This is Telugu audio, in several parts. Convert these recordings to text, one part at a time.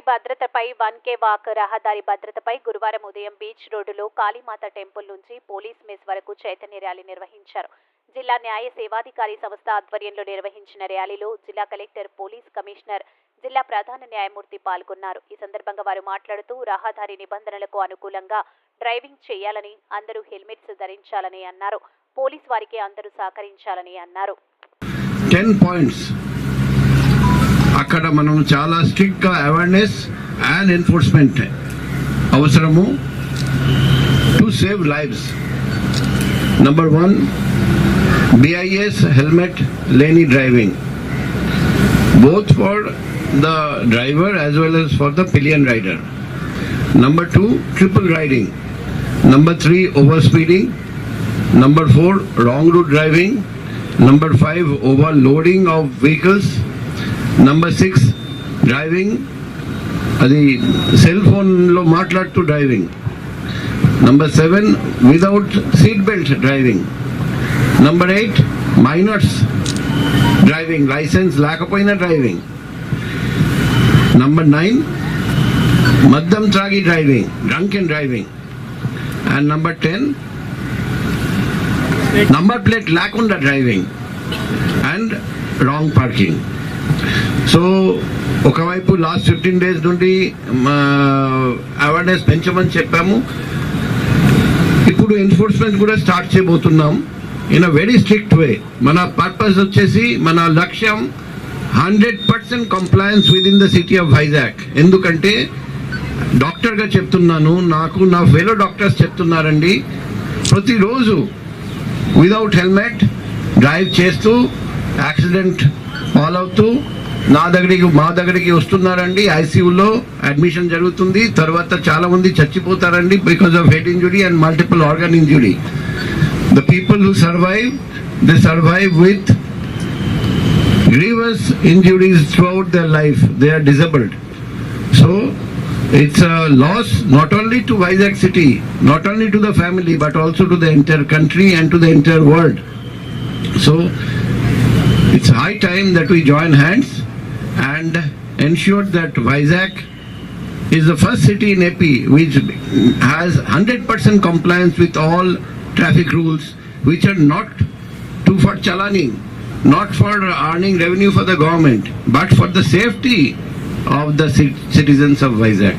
రహదారి భద్రతపై వన్ కే వాక్ రహదారి భద్రతపై గురువారం ఉదయం బీచ్ రోడ్డులో కాళీమాత టెంపుల్ నుంచి పోలీస్ మెస్ వరకు చైతన్య ర్యాలీ నిర్వహించారు. జిల్లా న్యాయ సేవాధికారి సంస్థ ఆధ్వర్యంలో నిర్వహించిన ర్యాలీలో జిల్లా కలెక్టర్ పోలీస్ కమిషనర్ జిల్లా ప్రధాన న్యాయమూర్తి పాల్గొన్నారు. ఈ సందర్భంగా వారు మాట్లాడుతూ రహదారి నిబంధనలకు అనుకూలంగా డ్రైవింగ్ చేయాలని అందరూ హెల్మెట్స్ ధరించాలని అన్నారు. పోలీస్ వారికి అందరూ సహకరించాలని అన్నారు. టెన్ పాయింట్స్ అక్కడ మనం చాలా స్ట్రిక్ట్గా అవేర్నెస్ అండ్ ఎన్ఫోర్స్మెంట్ అవసరము to save lives number one BIS helmet లేని driving both for the driver as well as for the pillion rider. Number two, triple riding. Number three, overspeeding. Number four, wrong route driving. Number five, overloading of vehicles. Number six driving అది సెల్ ఫోన్లో మాట్లాడుతూ driving number seven without seat belt driving number eight minors driving license లేకపోయినా డ్రైవింగ్ నంబర్ నైన్ మద్యం త్రాగి driving drunk and driving and number ten number plate లేకుండా driving and wrong parking so ఒకవైపు లాస్ట్ ఫిఫ్టీన్ డేస్ నుండి అవేర్నెస్ పెంచమని చెప్పాము. ఇప్పుడు ఎన్ఫోర్స్మెంట్ కూడా స్టార్ట్ చేయబోతున్నాం. In a very strict way మన పర్పస్ వచ్చేసి మన లక్ష్యం hundred percent compliance with in the city of Vizag ఎందుకంటే డాక్టర్గా చెప్తున్నాను నాకు నా ఫెలో డాక్టర్స్ చెప్తున్నారండి. ప్రతిరోజు వితౌట్ హెల్మెట్ డ్రైవ్ చేస్తూ యాక్సిడెంట్ పాలవుతూ నా దగ్గరికి మా దగ్గరికి వస్తున్నారండి ఐసీయూలో అడ్మిషన్ జరుగుతుంది. తర్వాత చాలా మంది చచ్చిపోతారండి because of head injury and multiple organ injury the people who survive the survive with grievous injuries throughout their life they are disabled so it's loss not only to Vizag city not only to the family but also to the entire country and to the entire world so it's high time that we join hands and ensure that Vizag is the first city in AP which has 100% compliance with all traffic rules which are not to for chalaning, not for earning revenue for the government, but for the safety of the citizens of Vizag.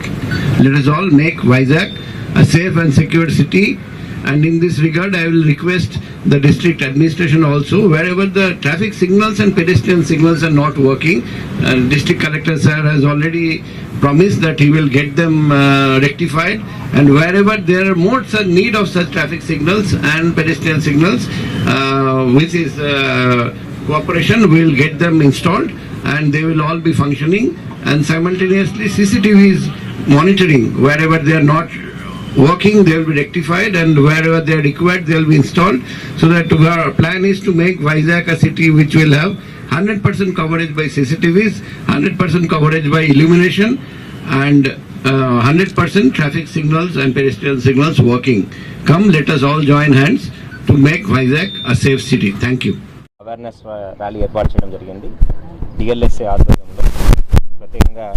Let us all make Vizag a safe and secure city. And in this regard, I will request the district administration also, wherever the traffic signals and pedestrian signals are not working, uh, district collector sir has already promised that he will get them uh, rectified. And wherever there are more need of such traffic signals and pedestrian signals, uh, which is uh, cooperation, we will get them installed and they will all be functioning. And simultaneously, CCTV is monitoring wherever they are not working, they will be rectified, and wherever they are required, they will be installed. So that our plan is to make Vizag a city which will have 100% coverage by CCTVs, 100% coverage by illumination, and uh, 100% traffic signals and pedestrian signals working. Come, let us all join hands to make Vizag a safe city. Thank you. Awareness rally ఏర్పాటు చేయడం జరిగింది డిఎల్ఎస్ఏ ఆధ్వర్యంలో ప్రత్యేకంగా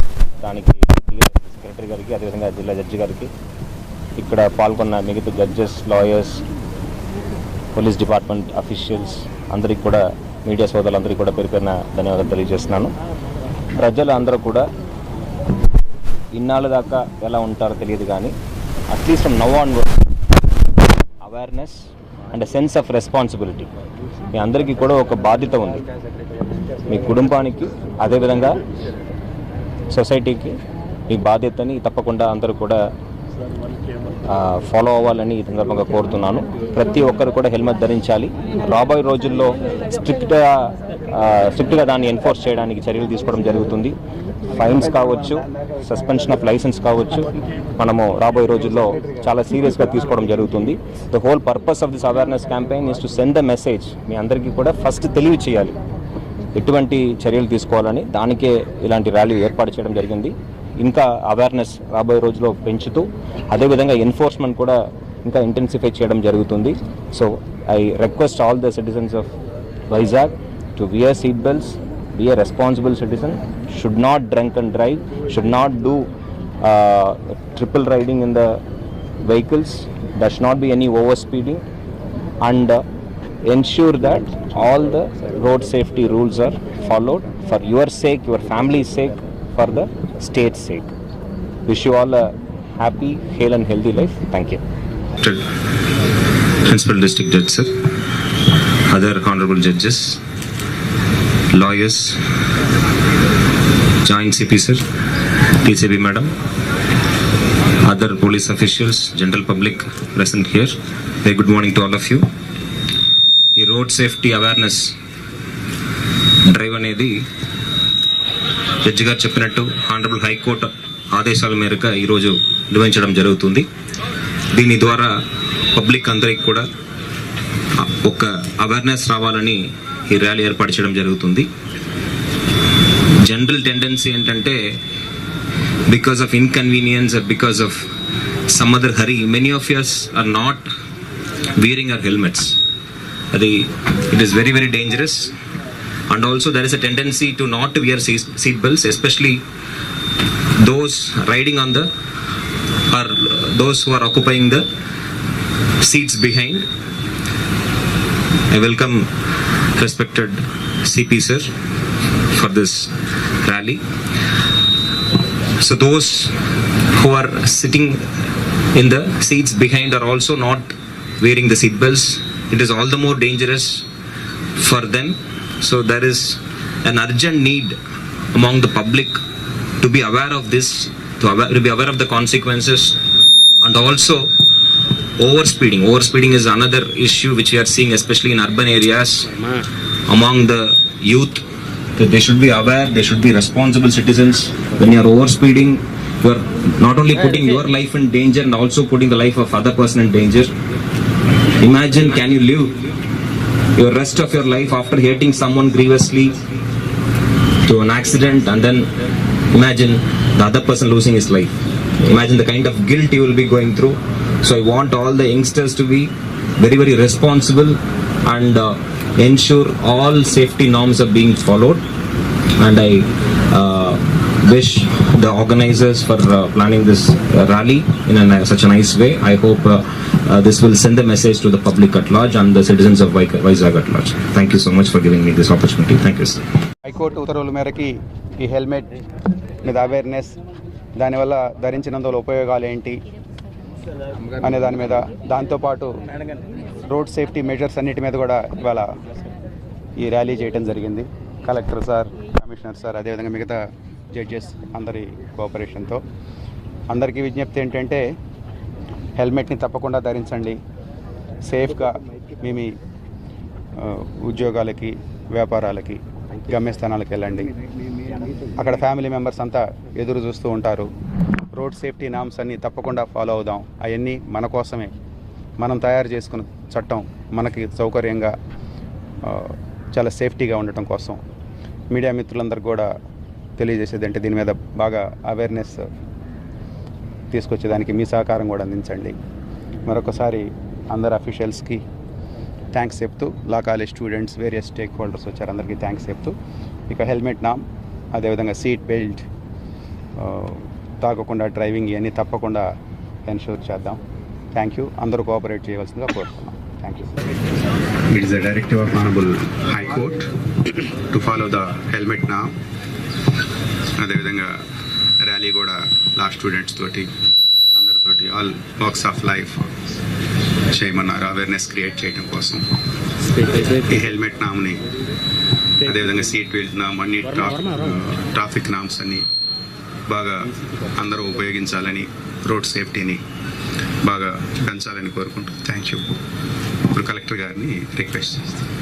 దానికి డిఎల్ఎస్ఏ సెక్రటరీ గారికి అదేవిధంగా జిల్లా జడ్జి గారికి ఇక్కడ పాల్గొన్న మిగతా judges lawyers police department officials అందరికీ కూడా మీడియా సోదరులందరికీ కూడా పేరు పేరున ధన్యవాదాలు తెలియజేస్తున్నాను. ప్రజలు అందరూ కూడా ఇన్నాళ్ళ దాకా ఎలా ఉంటారో తెలియదు కానీ at least now on awareness and sense of responsibility మీ అందరికీ కూడా ఒక బాధ్యత ఉంది. మీ కుటుంబానికి అదేవిధంగా సొసైటీకి మీ బాధ్యతని తప్పకుండా అందరూ కూడా ఫాలో అవ్వాలని ఈ సందర్భంగా కోరుతున్నాను. ప్రతి ఒక్కరు కూడా హెల్మెట్ ధరించాలి. రాబోయే రోజుల్లో స్ట్రిక్ట్గా స్ట్రిక్ట్గా దాన్ని ఎన్ఫోర్స్ చేయడానికి చర్యలు తీసుకోవడం జరుగుతుంది. ఫైన్స్ కావచ్చు సస్పెన్షన్ ఆఫ్ లైసెన్స్ కావచ్చు మనము రాబోయే రోజుల్లో చాలా సీరియస్గా తీసుకోవడం జరుగుతుంది. The whole purpose of this awareness campaign is to send the message మీ అందరికీ కూడా ఫస్ట్ తెలివి చేయాలి. ఎటువంటి చర్యలు తీసుకోవాలని దానికే ఇలాంటి ర్యాలీ ఏర్పాటు చేయడం జరిగింది. ఇంకా అవేర్నెస్ రాబోయే రోజుల్లో పెంచుతూ అదేవిధంగా ఎన్ఫోర్స్మెంట్ కూడా ఇంకా ఇంటెన్సిఫై చేయడం జరుగుతుంది. So I request all the citizens of Vizag to wear seat belts wear responsible citizen should not drunk and drive should not do triple riding in the vehicles there's not be any over speeding and ensure that all the road safety rules are followed for your sake your family sake for the state's sake. Wish you all a happy, hale, and healthy life. Thank you. Principal District Judge, sir, other honorable judges, lawyers, Joint CP, sir, TCB madam, other police officials, general public present here. Very good morning to all of you. ఈ రోడ్ సేఫ్టీ అవేర్నెస్ డ్రైవ్ అనేది జడ్జి గారు చెప్పినట్టు ఆనరబుల్ హైకోర్టు ఆదేశాల మేరకు ఈరోజు నిర్వహించడం జరుగుతుంది. దీని ద్వారా పబ్లిక్ అందరికి కూడా ఒక అవేర్నెస్ రావాలని ఈ ర్యాలీ ఏర్పాటు చేయడం జరుగుతుంది. జనరల్ టెండెన్సీ ఏంటంటే because of inconvenience because of some other hurry many of yours are not wearing our helmets అది it is very very dangerous and also there is a tendency to not wear seat belts especially those riding on the or those who are occupying the seats behind. I welcome respected cp sir for this rally. So those who are sitting in the seats behind are also not wearing the seat belts. It is all the more dangerous for them. So there is an urgent need among the public to be aware of this, to, aware, to be aware of the consequences, and also overspeeding. Overspeeding is another issue which we are seeing, especially in urban areas, among the youth. That they should be aware, they should be responsible citizens. When you are overspeeding, you are not only putting your life in danger and also putting the life of other person in danger. Imagine, can you live your rest of your life after hating someone grievously to an accident and then imagine the other person losing his life. Imagine the kind of guilt you will be going through. So I want all the youngsters to be very, very responsible and uh, ensure all safety norms are being followed. And I uh, wish the organizers for uh, planning this uh, rally in a, such a nice way. I hope uh, uh, this will send a message to the public at large and the citizens of Vizag at large. Thank you so much for giving me this opportunity. Thank you, sir. High court ఉత్తర్వుల మేరకి ఈ హెల్మెట్ మీద అవేర్నెస్ దానివల్ల ధరించినందువల్ల ఉపయోగాలు ఏంటి అనే దాని మీద దాంతోపాటు రోడ్ సేఫ్టీ మెజర్స్ అన్నిటి మీద కూడా ఇవాళ ఈ ర్యాలీ చేయడం జరిగింది కలెక్టర్ సార్ కమిషనర్ సార్ అదేవిధంగా మిగతా జడ్జెస్ అందరి కోఆపరేషన్తో అందరికీ విజ్ఞప్తి ఏంటంటే హెల్మెట్ని తప్పకుండా ధరించండి. సేఫ్గా మీ మీ ఉద్యోగాలకి వ్యాపారాలకి గమ్యస్థానాలకు వెళ్ళండి. అక్కడ ఫ్యామిలీ మెంబర్స్ అంతా ఎదురు చూస్తూ ఉంటారు. రోడ్ సేఫ్టీ నామ్స్ అన్నీ తప్పకుండా ఫాలో అవుదాం. అవన్నీ మన కోసమే. మనం తయారు చేసుకున్న చట్టం మనకి సౌకర్యంగా చాలా సేఫ్టీగా ఉండటం కోసం. మీడియా మిత్రులందరూ కూడా తెలియజేసేది అంటే దీని మీద బాగా అవేర్నెస్ తీసుకొచ్చేదానికి మీ సహకారం కూడా అందించండి. మరొకసారి అందరు అఫీషియల్స్కి థ్యాంక్స్ చెప్తూ law college students various stakeholders అందరికీ థ్యాంక్స్ చెప్తూ ఇక హెల్మెట్ నామ్ అదేవిధంగా సీట్ బెల్ట్ తాగకుండా డ్రైవింగ్ ఇవన్నీ తప్పకుండా ఎన్షూర్ చేద్దాం. Thank you. అందరూ కోఆపరేట్ చేయవలసిందిగా కోరుతున్నాం. Thank you It is a directive of Honorable High Court to follow the helmet అదేవిధంగా ర్యాలీ కూడా లా స్టూడెంట్స్ తోటి అందరితోటి ఆల్ వర్క్స్ ఆఫ్ లైఫ్ చేయమన్నారు. అవేర్నెస్ క్రియేట్ చేయడం కోసం. ఈ హెల్మెట్ నామ్ని అదేవిధంగా సీట్ బెల్ట్ నామ్ అన్ని ట్రాఫిక్ ట్రాఫిక్ నామ్స్ అన్ని బాగా అందరూ ఉపయోగించాలని రోడ్ సేఫ్టీని బాగా పెంచాలని కోరుకుంటూ థ్యాంక్ యూ ఇప్పుడు కలెక్టర్ గారిని రిక్వెస్ట్ చేస్తాను.